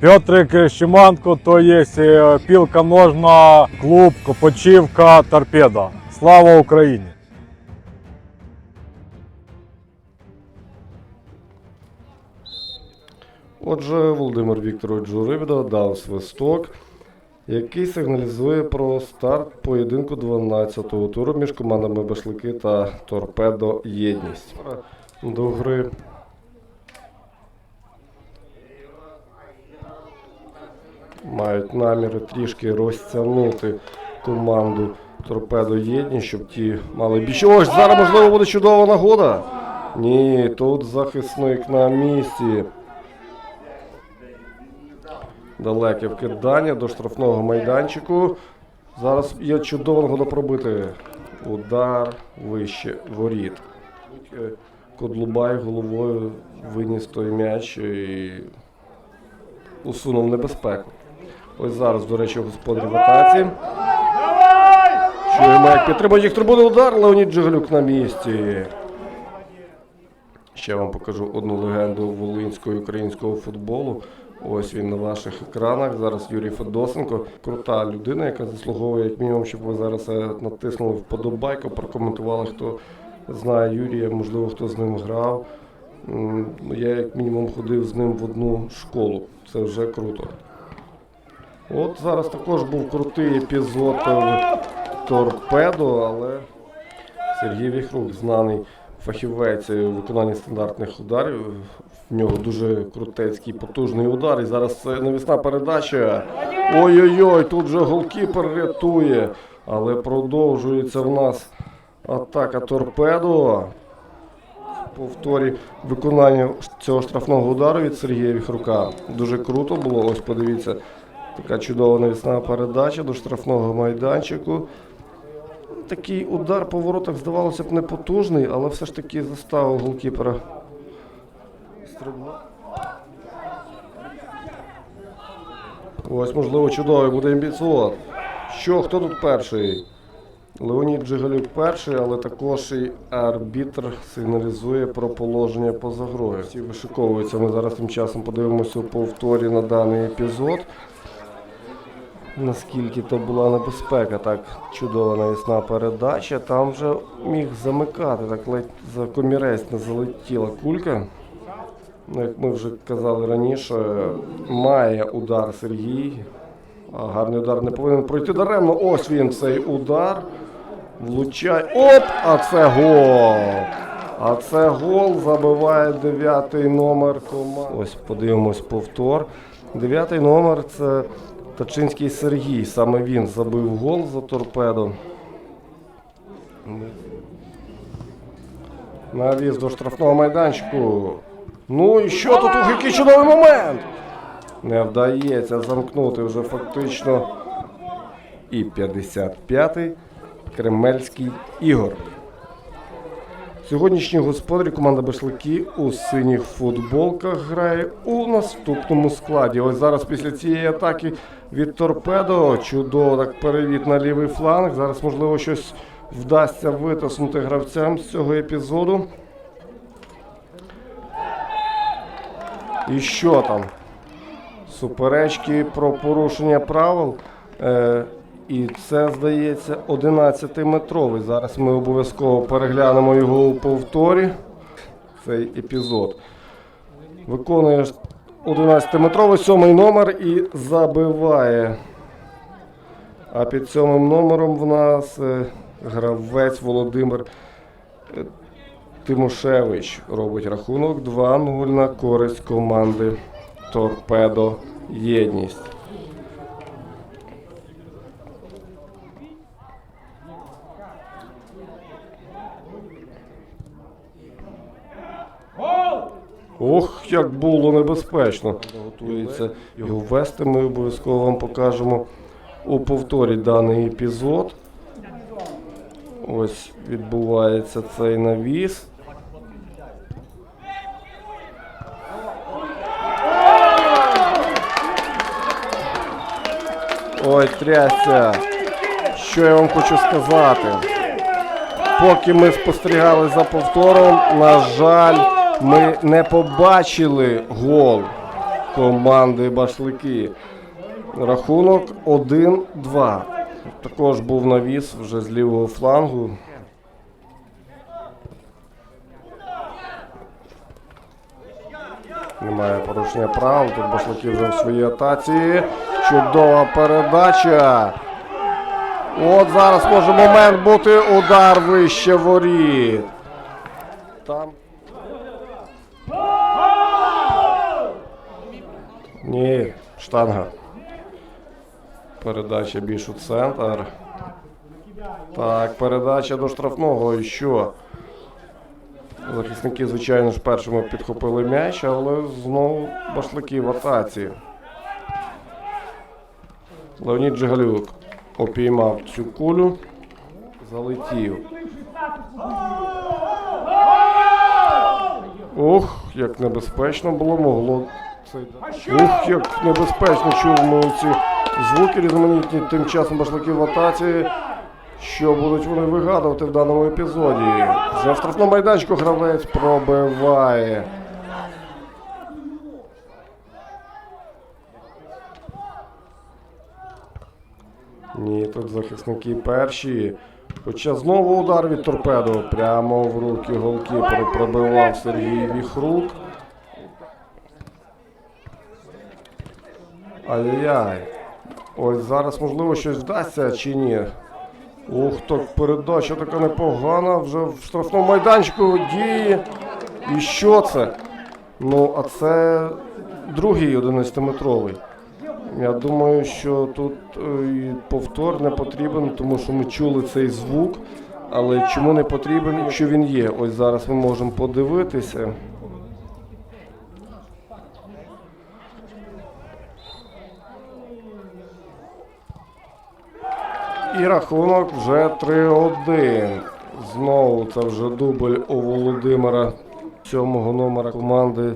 Петрик Щеманко, то є е, пілка ножна, клуб, Копочівка, торпеда. Слава Україні! Отже, Володимир Вікторович Журивда дав свисток, який сигналізує про старт поєдинку 12-го туру між командами Башлики та Торпедо Єдність. До гри мають наміри трішки розтягнути команду Торпедо Єдність, щоб ті мали більше. Ось зараз можливо буде чудова нагода. Ні, тут захисник на місці. Далеке вкидання до штрафного майданчику. Зараз є чудова нагода пробити. Удар вище воріт. Е, Кодлубай головою виніс той м'яч і усунув небезпеку. Ось зараз, до речі, господарі в атаці. Чуємо, як підтримує їх трибуни удар. Леонід Джигалюк на місці. Ще вам покажу одну легенду волинського українського футболу. Ось він на ваших екранах. Зараз Юрій Федосенко. Крута людина, яка заслуговує, як мінімум, щоб ви зараз е, натиснули вподобайку, прокоментували, хто знає Юрія, можливо, хто з ним грав. Я, як мінімум, ходив з ним в одну школу. Це вже круто. От зараз також був крутий епізод торпедо, але Сергій Віхрук, знаний фахівець у виконанні стандартних ударів. В нього дуже крутецький потужний удар. І зараз навісна передача. Ой-ой-ой, тут же голкіпер рятує. Але продовжується в нас атака торпедо. Повторі виконання цього штрафного удару від Сергія Віхрука. Дуже круто було. Ось подивіться, така чудова навісна передача до штрафного майданчику. Такий удар по воротах, здавалося б, не потужний, але все ж таки заставив голкіпера. Ось, можливо, чудовий буде імбіцот. Що, хто тут перший? Леонід Джигалюк перший, але також і арбітр сигналізує про положення поза грою. Всі вишиковуються. Ми зараз тим часом подивимося у повторі на даний епізод. Наскільки то була небезпека, так чудова навісна передача. Там вже міг замикати, так ледь за комірець не залетіла кулька. Ну, Як ми вже казали раніше, має удар Сергій. А гарний удар не повинен пройти даремно. Ось він цей удар. Влучає. Оп! А це гол! А це гол забиває дев'ятий номер команди. Ось подивимось повтор. Дев'ятий номер це Тачинський Сергій. Саме він забив гол за торпедо. Навіз до штрафного майданчику. Ну і що тут? Ух, який чудовий момент! Не вдається замкнути вже фактично. І 55-й Кремельський Ігор. Сьогоднішні господарі команда Башлики у синіх футболках грає у наступному складі. Ось зараз після цієї атаки від торпедо чудово так перевід на лівий фланг. Зараз, можливо, щось вдасться витиснути гравцям з цього епізоду. І що там? Суперечки про порушення правил. І це, здається, 11-метровий. Зараз ми обов'язково переглянемо його у повторі. Цей епізод. Виконує 11-метровий сьомий номер і забиває. А під сьомим номером в нас е, гравець Володимир е, Тимошевич робить рахунок 2-0 на користь команди Торпедо Єдність. Ох, як було небезпечно. Готується його ввести. Ми обов'язково вам покажемо у повторі даний епізод. Ось відбувається цей навіс. Ой, трясся. Що я вам хочу сказати? Поки ми спостерігали за повтором, на жаль, ми не побачили гол. команди Башлики. Рахунок 1-2. Також був навіс вже з лівого флангу. Немає порушення прав. Тут башлики вже в своїй атаці. Чудова передача. От зараз може момент бути удар вище воріт. Там. Ні, штанга. Передача більш у центр. Так, передача до штрафного. І що? Захисники, звичайно ж, першими підхопили м'яч, але знову башлики в атаці. Леонід Джигалюк опіймав цю кулю, залетів. Ох, як небезпечно було, могло. Ух, як небезпечно чув ми ці звуки різноманітні. Тим часом башлики в атаці. Що будуть вони вигадувати в даному епізоді? За штрафному майданчику гравець пробиває. Ні, тут захисники перші. Хоча знову удар від торпедо. Прямо в руки голкіперу пробивав Сергій Віхрук. Ай-яй-яй. Ось зараз можливо щось вдасться чи ні. Ух, так передача така непогана. Вже в штрафному майданчику діє. І що це? Ну, а це другий 11-метровий. Я думаю, що тут е, і повтор не потрібен, тому що ми чули цей звук. Але чому не потрібен, якщо він є? Ось зараз ми можемо подивитися. І рахунок вже 3-1. Знову це вже дубль у Володимира, сьомого номера команди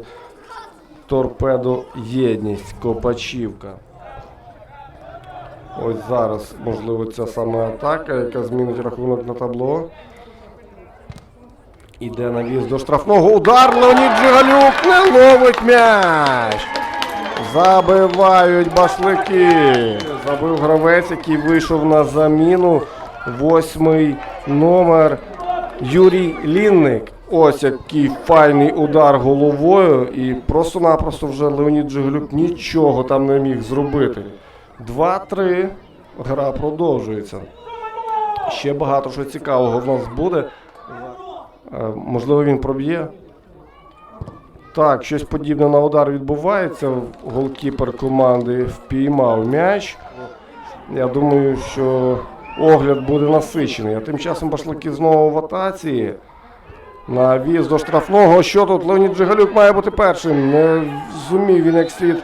Торпедо Єдність Копачівка. Ось зараз, можливо, ця саме атака, яка змінить рахунок на табло. Іде навіз до штрафного. Удар Леонід Джигалюк не ловить м'яч. Забивають башлики. Забив гравець, який вийшов на заміну. Восьмий номер Юрій Лінник. Ось який файний удар головою. І просто-напросто вже Леонід Джигалюк нічого там не міг зробити. 2-3. Гра продовжується. Ще багато що цікавого в нас буде. Е, Можливо, він проб'є. Так, щось подібне на удар відбувається. Голкіпер команди впіймав м'яч. Я думаю, що огляд буде насичений. А тим часом башлики знову в атаці. На в'їзд до штрафного. Що тут? Леонід Джигалюк має бути першим. Не зумів він як слід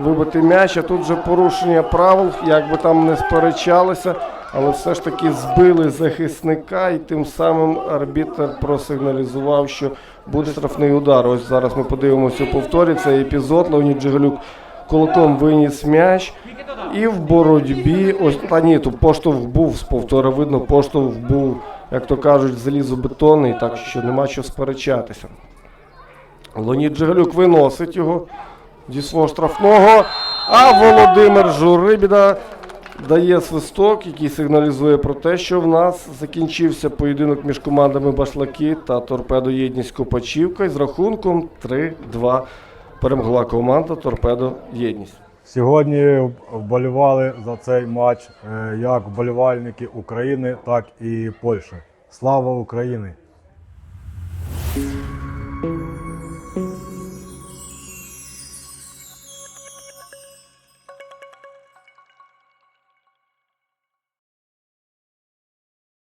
вибити м'яч. А тут вже порушення правил, як би там не сперечалися. Але все ж таки збили захисника, і тим самим арбітр просигналізував, що буде штрафний удар. Ось зараз ми подивимося у повторі цей епізод. Леонід Джигалюк кулаком виніс м'яч. І в боротьбі, ось та ні, тут поштовх був з повтора видно, поштовх був, як то кажуть, залізобетонний, так що нема що сперечатися. Леонід Джигалюк виносить його зі свого штрафного. А Володимир Журибіда дає свисток, який сигналізує про те, що в нас закінчився поєдинок між командами Башлаки та Торпедо Єдність Копачівка із рахунком 3-2. Перемогла команда Торпедо Єдність. Сьогодні вболівали за цей матч е, як вболівальники України, так і Польщі. Слава Україні!